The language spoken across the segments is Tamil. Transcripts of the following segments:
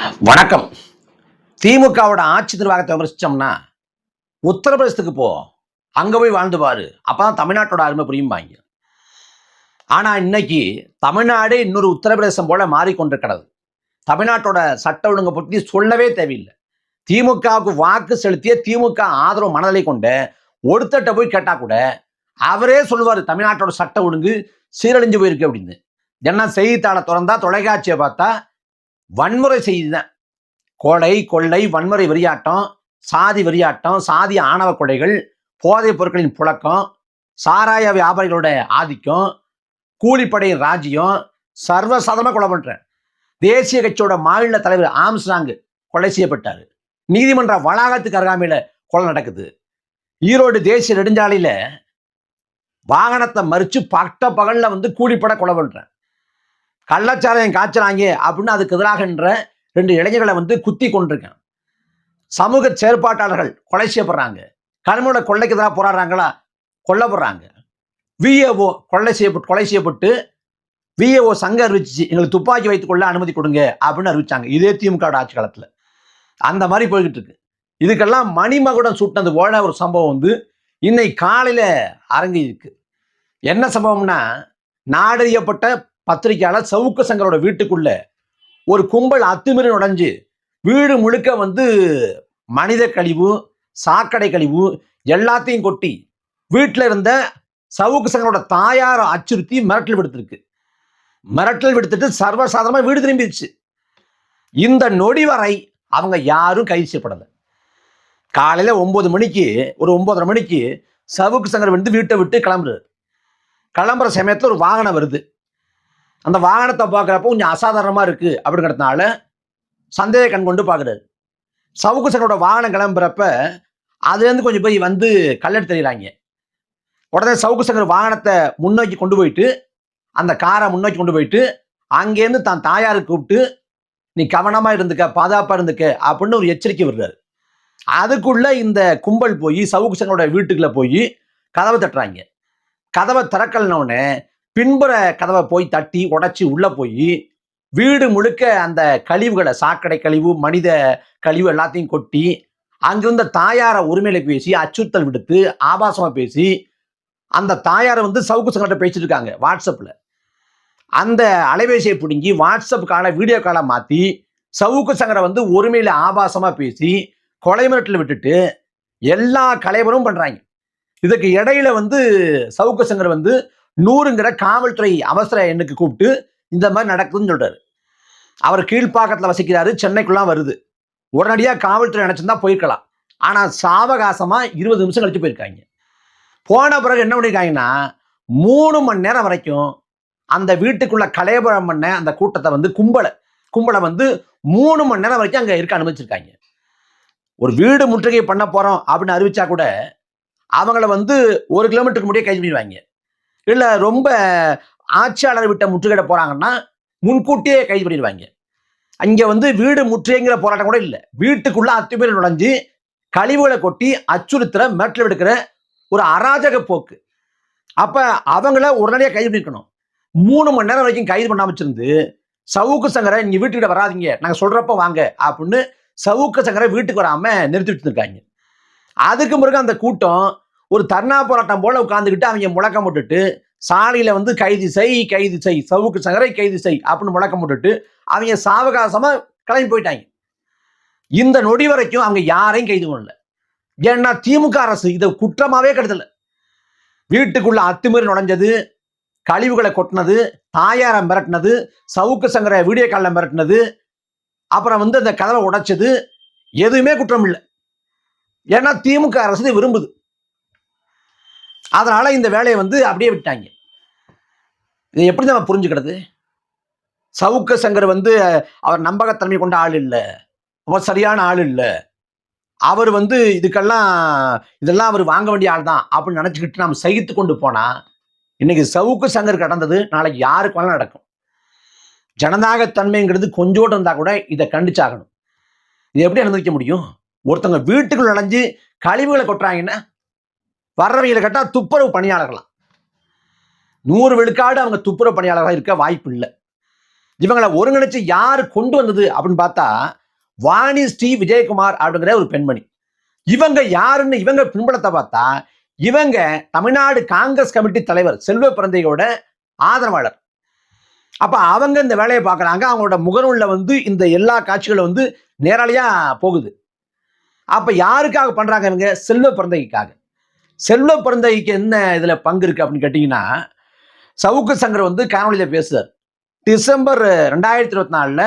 வணக்கம். திமுகவோட ஆட்சி நிர்வாகத்தை விமர்சிச்சோம்னா உத்தரப்பிரதேசத்துக்கு போ. அங்கே போய் வாழ்ந்து பாரு. அப்பதான் தமிழ்நாட்டோட அருமை புரியும்பாங்க. ஆனா இன்னைக்கு தமிழ்நாடு இன்னொரு உத்தரப்பிரதேசம் போல மாறிக்கொண்டிருக்கிறது. தமிழ்நாட்டோட சட்ட ஒழுங்கை பற்றி சொல்லவே தேவையில்லை. திமுகவுக்கு வாக்கு செலுத்திய திமுக ஆதரவு மனநிலை கொண்டு ஒருத்தட்ட போய் கேட்டால் கூட அவரே சொல்லுவார் தமிழ்நாட்டோட சட்ட ஒழுங்கு சீரழிஞ்சு போயிருக்கு அப்படின்னு. என்ன செய்தித்தாளை திறந்தா தொலைக்காட்சியை பார்த்தா வன்முறை செய்தி தான் கொலை கொள்ளை வன்முறை வெறியாட்டம் சாதி வெறியாட்டம் சாதி ஆணவ கொலைகள் போதைப் பொருட்களின் புழக்கம் சாராய வியாபாரிகளோட ஆதிக்கம் கூலிப்படையின் ராஜ்யம் சர்வசாதமாக கொலை பண்ணுறேன் தேசிய கட்சியோட மாநில தலைவர் ஆம்ஸ்டாங்கு கொலை செய்யப்பட்டார். நீதிமன்ற வளாகத்துக்கு அருகாமையில் கொலை நடக்குது. ஈரோடு தேசிய நெடுஞ்சாலையில் வாகனத்தை மறித்து பட்ட பகலில் வந்து கூலிப்பட கொலை பண்ணுறேன் கள்ளச்சாராயம் காய்ச்சிறாங்க அப்படின்னு அதுக்கு எதிராகின்ற ரெண்டு இளைஞர்களை வந்து குத்தி கொண்டிருக்கேன் சமூக செயற்பாட்டாளர்கள் கொலை செய்யப்படுறாங்க. கனிமோட கொள்ளைக்கு எதிராக போராடுறாங்களா? கொல்லப்படுறாங்க விஏஓ கொள்ளை செய்யப்பட்டு கொலை செய்யப்பட்டு விஏஓ சங்கம் அறிவிச்சு எங்களுக்கு துப்பாக்கி வைத்துக் கொள்ள அனுமதி கொடுங்க அப்படின்னு அறிவிச்சாங்க. இதே திமுக ஆட்சி காலத்தில். அந்த மாதிரி போய்கிட்டு இருக்கு இதுக்கெல்லாம் மணிமகுடம் சுட்டினது போல ஒரு சம்பவம் வந்து இன்னைக்கு காலையில் அரங்கி இருக்கு என்ன சம்பவம்னா நாடறியப்பட்ட பத்திரிகையாளர் சவுக்கு சங்கரோட வீட்டுக்குள்ள ஒரு கும்பல் அத்துமீறி நுழைஞ்சு வீடு முழுக்க வந்து மனித கழிவு சாக்கடை கழிவு எல்லாத்தையும் கொட்டி வீட்டில் இருந்த சவுக்கு சங்கரோட தாயாரை அச்சுறுத்தி மிரட்டல் விடுத்திருக்கு. மிரட்டல் விடுத்துட்டு சர்வசாதாரணமாக வீடு திரும்பிடுச்சு இந்த நொடி வரை அவங்க யாரும் கைது செய்யப்படலை. காலையில் ஒம்பது மணிக்கு ஒரு ஒன்பதரை மணிக்கு சவுக்கு சங்கர் வந்து வீட்டை விட்டு கிளம்புறாரு. கிளம்புற சமயத்தில் ஒரு வாகனம் வருது. அந்த வாகனத்தை பார்க்குறப்ப கொஞ்சம் அசாதாரணமாக இருக்குது அப்படிங்கிறதுனால சந்தேக கண் கொண்டு பார்க்குறாரு. சவுக்கு சங்கரோட வாகனம் கிளம்புறப்ப அதுலேருந்து கொஞ்சம் போய் வந்து கல்லெடுத்து தெரியுறாங்க உடனே சவுக்கு சங்கர் வாகனத்தை முன்னோக்கி கொண்டு போயிட்டு அந்த காரை முன்னோக்கி கொண்டு போயிட்டு அங்கேருந்து தான் தாயாருக்கு கூப்பிட்டு நீ கவனமாக இருந்துக்க பாதுகாப்பாக இருந்துக்க அப்படின்னு ஒரு எச்சரிக்கை விடுறாரு. அதுக்குள்ள இந்த கும்பல் போய் சவுக்கு சங்கரோட வீட்டுக்குள்ள போய் கதவை தட்டுறாங்க. கதவை திறக்கலனோடனே பின்புற கதவை போய் தட்டி உடைச்சி உள்ளே போய் வீடு முழுக்க அந்த கழிவுகளை சாக்கடை கழிவு மனித கழிவு எல்லாத்தையும் கொட்டி அங்கிருந்த தாயாரை உரிமையில பேசி அச்சுறுத்தல் விடுத்து ஆபாசமாக பேசி அந்த தாயாரை வந்து சவுக்கு சங்கட்ட பேசிட்டு இருக்காங்க வாட்ஸ்அப்பில் அந்த அலைபேசியை பிடுங்கி வாட்ஸ்அப் காலை வீடியோ காலை மாற்றி சவுக்கு சங்கரை வந்து ஒருமையில ஆபாசமாக பேசி கொலை மிரட்டில் விட்டுட்டு எல்லா கலைவரும் பண்ணுறாங்க இதுக்கு இடையில வந்து சவுக்கு சங்கர் வந்து நூறுங்கிற காவல்துறை அவசர எண்ணுக்கு கூப்பிட்டு இந்த மாதிரி நடக்குதுன்னு சொல்றாரு. அவர் கீழ்ப்பாக்கத்தில் வசிக்கிறாரு சென்னைக்குள்ளாம் வருது. உடனடியாக காவல்துறை நினைச்சிருந்தா போயிருக்கலாம். ஆனால் சாவகாசமாக இருபது நிமிஷம் கழிச்சு போயிருக்காங்க. போன பிறகு என்ன பண்ணியிருக்காங்கன்னா மூணு மணி நேரம் வரைக்கும் அந்த வீட்டுக்குள்ள கலையபுரம் பண்ண அந்த கூட்டத்தை வந்து கும்பலை கும்பலை வந்து மூணு மணி நேரம் வரைக்கும் அங்கே இருக்க அனுமதிச்சிருக்காங்க. ஒரு வீடு முற்றுகை பண்ண போகிறோம் அப்படின்னு அறிவிச்சா கூட அவங்கள வந்து ஒரு கிலோமீட்டருக்கு முடியே கைது பண்ணிடுவாங்க. இல்லை ரொம்ப ஆட்சியாளர் விட்ட முற்றுகையிட போகிறாங்கன்னா முன்கூட்டியே கைது பண்ணிடுவாங்க. அங்கே வந்து வீடு முற்றுகைங்கிற போராட்டம் கூட இல்லை. வீட்டுக்குள்ளே அத்துமீறி நுழைஞ்சு கழிவுகளை கொட்டி அச்சுறுத்துற மிரட்டல் எடுக்கிற ஒரு அராஜக போக்கு. அப்போ அவங்கள உடனடியாக கைது பண்ணிக்கணும். மூணு மணி நேரம் வரைக்கும் கைது பண்ணாம வச்சிருந்து சவுக்கு சங்கரை நீங்கள் வீட்டுக்கிட்ட வராதீங்க நாங்கள் சொல்கிறப்ப வாங்க அப்படின்னு சவுக்கு சங்கரை வீட்டுக்கு வராமல் நிறுத்தி வச்சுருக்காங்க. அதுக்கு பிறகு அந்த கூட்டம் ஒரு தர்ணா போராட்டம் போல உட்காந்துக்கிட்டு அவங்க முழக்கம் போட்டுட்டு சாலையில வந்து கைது செய் கைது செய் சவுக்கு சங்கரை கைது செய் அப்படின்னு முழக்கம் போட்டுட்டு அவங்க சாவகாசமா கிளம்பி போயிட்டாங்க. இந்த நொடி வரைக்கும் அவங்க யாரையும் கைது பண்ணல. ஏன்னா திமுக அரசு இதை குற்றமாவே கெடுதல வீட்டுக்குள்ள அத்துமீறி நுழைஞ்சது கழிவுகளை கொட்டினது தாயாரை மிரட்டினது சவுக்கு சங்கர வீடியோ காலில் மிரட்டினது அப்புறம் வந்து அந்த கதவை உடைச்சது எதுவுமே குற்றம் இல்லை. ஏன்னா திமுக அரசு விரும்புது. அதனால் இந்த வேலையை வந்து அப்படியே விட்டாங்க. இதை எப்படி நம்ம புரிஞ்சுக்கிறது? சவுக்க சங்கர் வந்து அவர் நம்பகத்தன்மை கொண்ட ஆள் இல்லை. அவர் சரியான ஆள் இல்லை. அவர் வந்து இதுக்கெல்லாம் இதெல்லாம் அவர் வாங்க வேண்டிய ஆள் தான் அப்படின்னு நினச்சிக்கிட்டு நம்ம சகித்து கொண்டு போனால் இன்னைக்கு சவுக்கு சங்கர் கடந்தது நாளைக்கு யாருக்கு வேணாலும் நடக்கும். ஜனநாயகத்தன்மைங்கிறது கொஞ்சோடு இருந்தால் கூட இதை கண்டிச்சாகணும். இது எப்படி அனுமதிக்க முடியும்? ஒருத்தவங்க வீட்டுக்குள்ள நடைஞ்சு கழிவுகளை கொட்டுறாங்கன்னா வர்றவங்களை கேட்டால் துப்புரவு பணியாளர்களாம் நூறு விழுக்காடு அவங்க துப்புரவு பணியாளர்களாக இருக்க வாய்ப்பு இல்லை. இவங்களை ஒருங்கிணைச்சு யார் கொண்டு வந்தது அப்படின்னு பார்த்தா வாணி ஸ்ரீ விஜயகுமார் அப்படிங்கிற ஒரு பெண்மணி. இவங்க யாருன்னு இவங்க பின்புலத்தை பார்த்தா இவங்க தமிழ்நாடு காங்கிரஸ் கமிட்டி தலைவர் செல்வ பிறந்தையோட ஆதரவாளர். அப்போ அவங்க இந்த வேலையை பார்க்குறாங்க. அவங்களோட முகநூலில் வந்து இந்த எல்லா காட்சிகளும் வந்து நேரலையா போகுது. அப்போ யாருக்காக பண்ணுறாங்க இவங்க? செல்வ பிறந்தைக்காக. செல்வ பிறந்தைக்கு என்ன இதில் பங்கு இருக்கு அப்படின்னு கேட்டிங்கன்னா சவுக்கு சங்கர் வந்து காணொலியில் பேசுறார். டிசம்பர் ரெண்டாயிரத்தி இருபத்தி நாலில்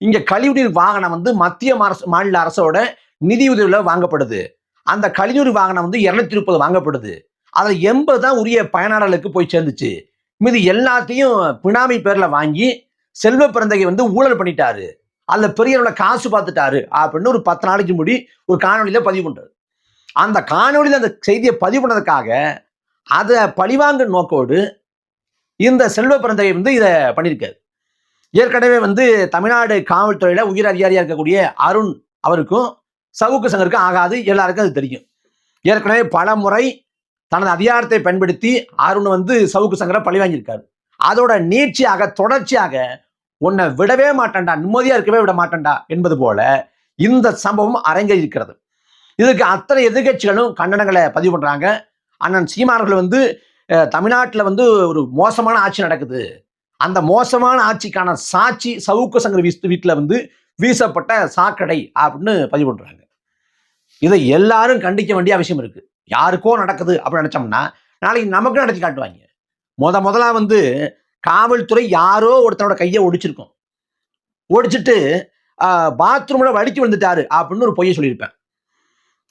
இங்கே கழிவுநீர் வாகனம் வந்து மத்திய அரசு மாநில அரசோட நிதியுதவியில் வாங்கப்படுது. அந்த கழிவுநீர் வாகனம் வந்து இரநூத்தி முப்பது வாங்கப்படுது. அதில் எண்பது தான் உரிய பயனாளர்களுக்கு போய் சேர்ந்துச்சு. மீது எல்லாத்தையும் பினாமி பேரில் வாங்கி செல்வ பிறந்தகை வந்து ஊழல் பண்ணிட்டாரு. அதில் பெரியவங்கள காசு பார்த்துட்டாரு அப்படின்னு ஒரு பத்து நாளைக்கு முடி ஒரு காணொலியில் பதிவு பண்ணுறாரு அந்த காணொலியில் அந்த செய்தியை பதிவு பண்ணதுக்காக அதை பழிவாங்க நோக்கோடு இந்த செல்வ பிறந்தகை வந்து இதை பண்ணியிருக்காரு. ஏற்கனவே வந்து தமிழ்நாடு காவல்துறையில் உயிர் அதிகாரியாக இருக்கக்கூடிய அருண் அவருக்கும் சவுக்கு சங்கருக்கும் ஆகாது. எல்லாருக்கும் அது தெரியும். ஏற்கனவே பல முறை தனது அதிகாரத்தை பயன்படுத்தி அருண் வந்து சவுக்கு சங்கரை பழி வாங்கியிருக்காரு. அதோட நீட்சியாக தொடர்ச்சியாக உன்னை விடவே மாட்டேன்டா நிம்மதியாக இருக்கவே விட மாட்டேன்டா என்பது போல இந்த சம்பவம் அரங்கேறியிருக்கிறது. இதுக்கு அத்தனை எதிர்கட்சிகளும் கண்டனங்களை பதிவு பண்றாங்க. அண்ணன் சீமானர்கள் வந்து தமிழ்நாட்டில் வந்து ஒரு மோசமான ஆட்சி நடக்குது. அந்த மோசமான ஆட்சிக்கான சாட்சி சவுக்கு சங்கர் வீசு வீட்டில் வந்து வீசப்பட்ட சாக்கடை அப்படின்னு பதிவு பண்றாங்க. இதை எல்லாரும் கண்டிக்க வேண்டிய அவசியம் இருக்கு. யாருக்கோ நடக்குது அப்படின்னு நினைச்சோம்னா நாளைக்கு நமக்கு நடத்தி காட்டுவாங்க. முத முதலா வந்து காவல்துறை யாரோ ஒருத்தனோட கையை ஒடிச்சிருக்கும். ஒடிச்சிட்டு பாத்ரூம்ல வலிக்கு வந்துட்டாரு அப்படின்னு ஒரு பொய்யை சொல்லியிருப்பேன்.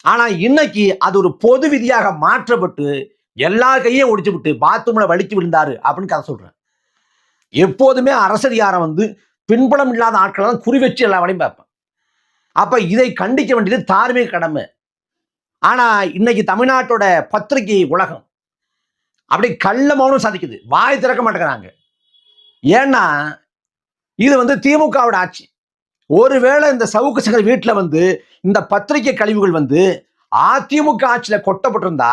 ஆனா இன்னைக்கு அது ஒரு பொது விதியாக மாற்றப்பட்டு எல்லா கையும் ஒடிச்சு விட்டு பாத்ரூம்ல வலிச்சு விழுந்தாரு அப்படின்னு கதை சொல்றேன். எப்போதுமே அரசதிகாரம் வந்து பின்புலம் இல்லாத ஆட்களை தான் குறி வச்சு எல்லா வேலையும் பார்ப்பேன். அப்ப இதை கண்டிக்க வேண்டியது தார்மீக கடமை. ஆனா இன்னைக்கு தமிழ்நாட்டோட பத்திரிகை உலகம் அப்படி கள்ள மௌனம் சாதிக்குது. வாய் திறக்க மாட்டேங்கிறாங்க. ஏன்னா இது வந்து திமுகவோட ஆட்சி. ஒருவேளை இந்த சவுக்கு சங்கர் வீட்டில் வந்து இந்த பத்திரிகை கழிவுகள் வந்து அதிமுக ஆட்சியில் கொட்டப்பட்டிருந்தா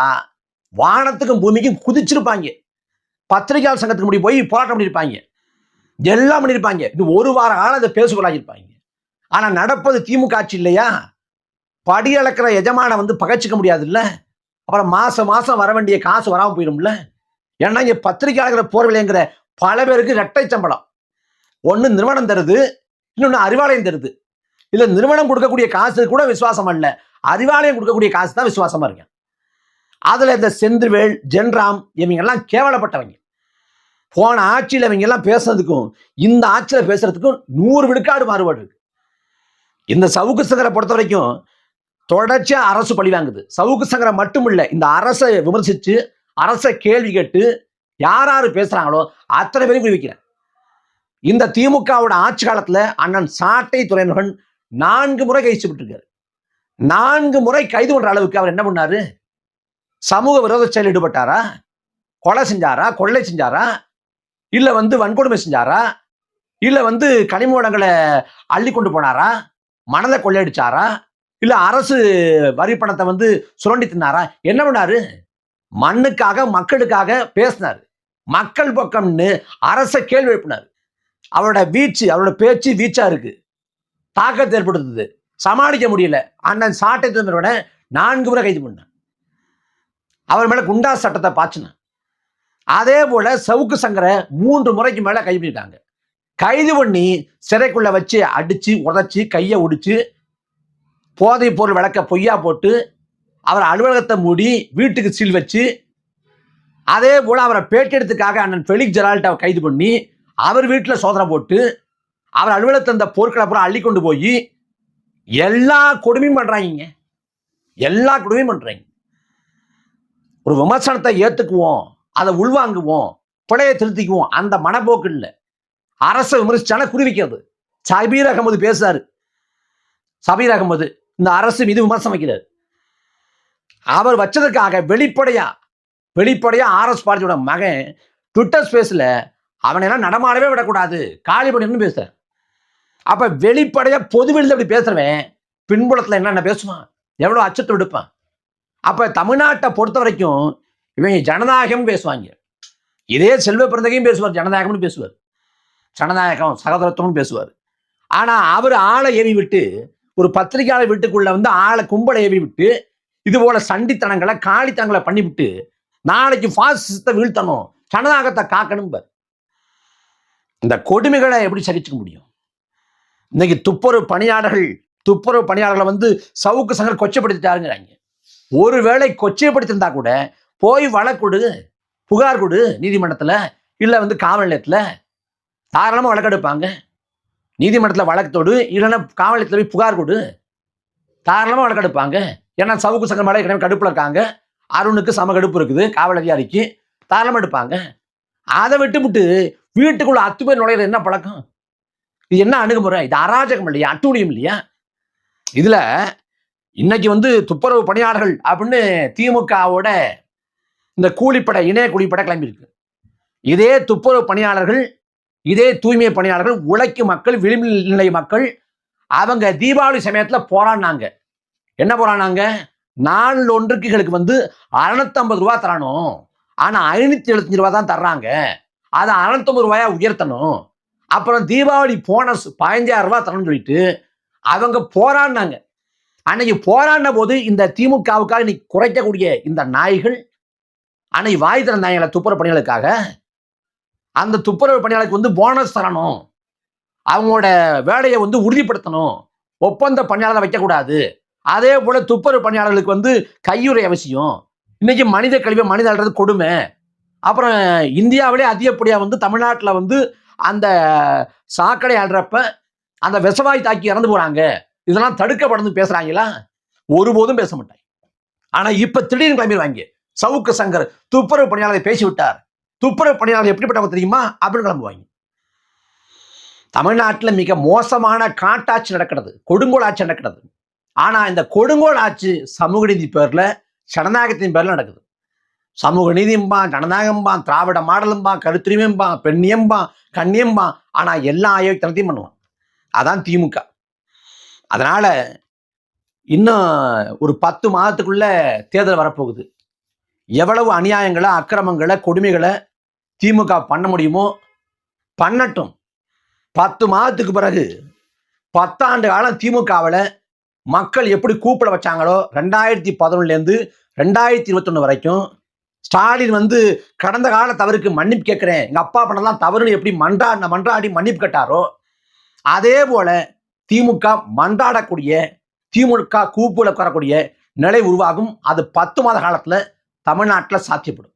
வானத்துக்கும் பூமிக்கும் குதிச்சிருப்பாங்க. பத்திரிகையாளர் சங்கத்துக்கு முடி போய் போராட்டம் பண்ணியிருப்பாங்க எல்லாம் பண்ணியிருப்பாங்க இது ஒரு வார காலம் அதை பேசுகளாகிருப்பாங்க ஆனால் நடப்பது திமுக ஆட்சி இல்லையா? படி அளக்கிற எஜமான வந்து பகைச்சிக்க முடியாதுல்ல? அப்புறம் மாதம் மாதம் வர வேண்டிய காசு வராமல் போயிடும்ல ஏன்னா இங்கே பத்திரிகையாளர்கள் போர்விலைங்கிற பல பேருக்கு இரட்டை சம்பளம். ஒன்று நிறுவனம் தருது இன்னொன்று அறிவாலயம் தருது. இல்ல நிறுவனம் கொடுக்கக்கூடிய காசு கூட விசுவாசம் அல்ல. அறிவாலயம் கொடுக்கக்கூடிய காசு தான் விசுவாசமா இருக்கு அதுல இந்த செந்தில்வேல் ஜென்ராம் இவங்க எல்லாம் கேவலப்பட்டவங்க. போன ஆட்சியில் இவங்க எல்லாம் பேசுறதுக்கும் இந்த ஆட்சியில பேசுறதுக்கும் நூறு விழுக்காடு மாறுபாடு இருக்கு. இந்த சவுக்கு சங்கரை பொறுத்த வரைக்கும் தொடர்ச்சியா அரசு பழி வாங்குது. சவுக்கு சங்கரை மட்டும் இல்ல இந்த அரசை விமர்சிச்சு அரசை கேள்வி கேட்டு யார் யார் பேசுறாங்களோ அத்தனை பேரும் குறி வைக்கிறேன். இந்த திமுகவோட ஆட்சி காலத்துல அண்ணன் சாட்டை துறைமுகன் நான்கு முறை கைது செய்யப்பட்டிருக்காரு நான்கு முறை கைது பண்ற அளவுக்கு அவர் என்ன பண்ணாரு? சமூக விரோத செயல் ஈடுபட்டாரா? கொலை செஞ்சாரா? கொள்ளை செஞ்சாரா? இல்ல வந்து வன்கொடுமை செஞ்சாரா? இல்ல வந்து கனிமூலங்களை அள்ளி கொண்டு போனாரா? மனதை கொள்ளையடிச்சாரா? இல்ல அரசு வரி பணத்தை வந்து சுரண்டி தின்னாரா? என்ன பண்ணாரு? மண்ணுக்காக மக்களுக்காக பேசினாரு. மக்கள் பக்கம்னு அரச கேள்வி எழுப்பினார். அவரோட வீச்சு அவரோட பேச்சு வீச்சா இருக்கு. தாக்கத்தை ஏற்படுத்துது. சமாளிக்க முடியல. அண்ணன் சாட்டை துறைமுறை நான்கு முறை கைது பண்ணான். அவர் மேல குண்டா சட்டத்தை பாய்ச்சினான். அதே போல சவுக்கு சங்கரை மூன்று முறைக்கு மேல கைது பண்ணிட்டாங்க. கைது பண்ணி சிறைக்குள்ள வச்சு அடிச்சு உதச்சி கையை ஒடிச்சு போதைப் பொருள் விளக்க பொய்யா போட்டு அவர் அலுவலகத்தை மூடி வீட்டுக்கு சீல் வச்சு அதே போல அவரை பேட்டெடுத்துக்காக அண்ணன் ஃபெலிக் ஜெரால்ட்டை கைது பண்ணி அவர் வீட்டில் சோதனை போட்டு அவர் அலுவலகத்தை அந்த போர்க்களை அப்புறம் அள்ளி கொண்டு போய் எல்லா கொடுமையும் பண்ணுறாங்க எல்லா கொடுமையும் பண்ணுறாங்க ஒரு விமர்சனத்தை ஏற்றுக்குவோம் அதை உள்வாங்குவோம் பிழையை திருத்திக்குவோம் அந்த மனப்போக்கு இல்லை. அரசை விமர்சிச்சான குறிவிக்கிறது சபீர் அகமது பேசுறாரு. சபீர் அகமது இந்த அரசு மீது விமர்சனம் வைக்கிறார். அவர் வச்சதுக்காக வெளிப்படையா வெளிப்படையா ஆர்எஸ் பாரதியோட மகன் ட்விட்டர் ஸ்பேஸில் அவனை எல்லாம் நடமாடவே விடக்கூடாது. காலி பண்ணிடணும்னு பேசுறார். அப்ப வெளிப்படையா பொதுவெளியில் அப்படி பேசுறவன் பின்புலத்துல என்னென்ன பேசுவான்? எவ்வளவு அச்சத்தை விடுப்பான்? அப்ப தமிழ்நாட்டை பொறுத்த வரைக்கும் இவங்க ஜனநாயகம் பேசுவாங்க. இதே செல்வ பிறந்தகையும் பேசுவார் ஜனநாயகம்னு பேசுவார். ஜனநாயகம் சகோதரத்துவம்னு பேசுவார். ஆனா அவர் ஆளை ஏவி விட்டு ஒரு பத்திரிகையாளர் வீட்டுக்குள்ள வந்து ஆளை கும்பலை ஏவி விட்டு இது போல சண்டித்தனங்களை காளித்தனங்களை பண்ணிவிட்டு நாளைக்கு ஃபாசிசத்தை வீழ்த்தணும் ஜனநாயகத்தை காக்கணும் பார். இந்த கொடுமைகளை எப்படி சகிச்சுக்க முடியும்? இன்னைக்கு துப்புரவு பணியாளர்கள் துப்புரவு பணியாளர்களை வந்து சவுக்கு சங்கர் கொச்சைப்படுத்திட்டாருங்கிறாங்க. ஒருவேளை கொச்சைப்படுத்திருந்தா கூட போய் வழக்குடு புகார் கொடு நீதிமன்றத்தில் இல்லை வந்து காவல் நிலையத்தில் தாராளமாக வழக்கெடுப்பாங்க நீதிமன்றத்தில் வழக்கத்தோடு இல்லைன்னா காவல் நிலையத்தில் போய் புகார் கொடு தாராளமாக வழக்கெடுப்பாங்க ஏன்னா சவுக்கு சங்கர் மேலே ஏற்கனவே கடுப்பில் இருக்காங்க. அருணுக்கு சம கடுப்பு இருக்குது காவல் அதிகாரிக்கு தாராளமாக எடுப்பாங்க. அதை விட்டுவிட்டு வீட்டுக்குள்ள அத்து பேர் நுழையிற என்ன பழக்கம்? இது என்ன அணுகுமுறை? இது அராஜகம் இல்லையா? அட்டூழியம் இல்லையா? இதுல இன்னைக்கு வந்து துப்புரவு பணியாளர்கள் அப்படின்னு திமுகவோட இந்த கூலிப்படை இணைய கூலிப்படை கிளம்பியிருக்கு இதே துப்புரவு பணியாளர்கள் இதே தூய்மை பணியாளர்கள் உழைக்கும் மக்கள் விளிம்பு நிலை மக்கள் அவங்க தீபாவளி சமயத்துல போராடினாங்க. என்ன போராடினாங்க? நாலு ஒன்றுக்குகளுக்கு வந்து அறுநூத்தம்பது ரூபா தரணும். ஆனா ஐநூத்தி எழுபத்தஞ்சு ரூபா தான் தர்றாங்க. அதை அறுநூத்தம்பது ரூபாயா உயர்த்தணும். அப்புறம் தீபாவளி போனஸ் பதினஞ்சாயிரம் ரூபாய் தரணும்னு சொல்லிட்டு அவங்க போராடினாங்க. அன்னைக்கு போராடின போது இந்த திமுகவுக்காக இன்னைக்கு குறைக்கக்கூடிய இந்த நாய்கள் அன்னைக்கு வாய் திறந்தாங்கள துப்புரவு பணிகளுக்காக அந்த துப்புரவு பணியாளருக்கு வந்து போனஸ் தரணும். அவங்களோட வேலையை வந்து உறுதிப்படுத்தணும். ஒப்பந்த பணியாளரை வைக்கக்கூடாது. அதே போல துப்புரவு பணியாளர்களுக்கு வந்து கையுறை அவசியம். இன்னைக்கு மனித கழிவை மனித அல்றது கொடுமை. அப்புறம் இந்தியாவிலே அதிகப்படியாக வந்து தமிழ்நாட்டில் வந்து அந்த சாக்கடை அல்றப்ப அந்த விஷவாய் தாக்கி இறந்து போறாங்க. இதெல்லாம் தடுக்கப்படணும் பேசுறாங்களா? ஒருபோதும் பேச மாட்டாங்க. ஆனா இப்ப திடீர்னு கிளம்பிடுவாங்க. சவுக்கு சங்கர் துப்புரவு பணியாளரை பேசி விட்டார் துப்புரவு பணியாளர் எப்படிப்பட்டவங்க தெரியுமா? அப்படின்னு கிளம்புவாங்க. தமிழ்நாட்டில் மிக மோசமான காட்டாட்சி நடக்கிறது. கொடுங்கோல் ஆட்சி நடக்கிறது. ஆனா இந்த கொடுங்கோல் ஆட்சி சமூக நீதி பேர்ல ஜனநாயகத்தின் பேரில் நடக்குது. சமூக நீதியும்பான் ஜனநாயகம்பான் திராவிட மாடலும்பான் கருத்துரிமையும்பான் பெண்ணியம்பான் கண்ணியம்பான் ஆனால் எல்லா ஆயோக்கியத்தையும் பண்ணுவான். அதான் திமுக. அதனால் இன்னும் ஒரு பத்து மாதத்துக்குள்ளே தேர்தல் வரப்போகுது. எவ்வளவு அநியாயங்களை அக்கிரமங்களை கொடுமைகளை திமுக பண்ண முடியுமோ பண்ணட்டும். பத்து மாதத்துக்கு பிறகு பத்தாண்டு காலம் திமுகவில் மக்கள் எப்படி கூப்பிட வச்சாங்களோ ரெண்டாயிரத்தி பதினொன்னுலேருந்து ரெண்டாயிரத்தி இருபத்தொன்று வரைக்கும் ஸ்டாலின் வந்து கடந்த கால தவறுக்கு மன்னிப்பு கேட்குறேன். எங்கள் அப்பா பண்ணலாம் தவறுன்னு எப்படி மன்றா மன்றாடி மன்னிப்பு கேட்டாரோ அதே போல் திமுக மன்றாடக்கூடிய திமுக கூப்பிட உட்காரக்கூடிய நிலை உருவாகும். அது பத்து மாத காலத்தில் தமிழ்நாட்டில் சாத்தியப்படும்.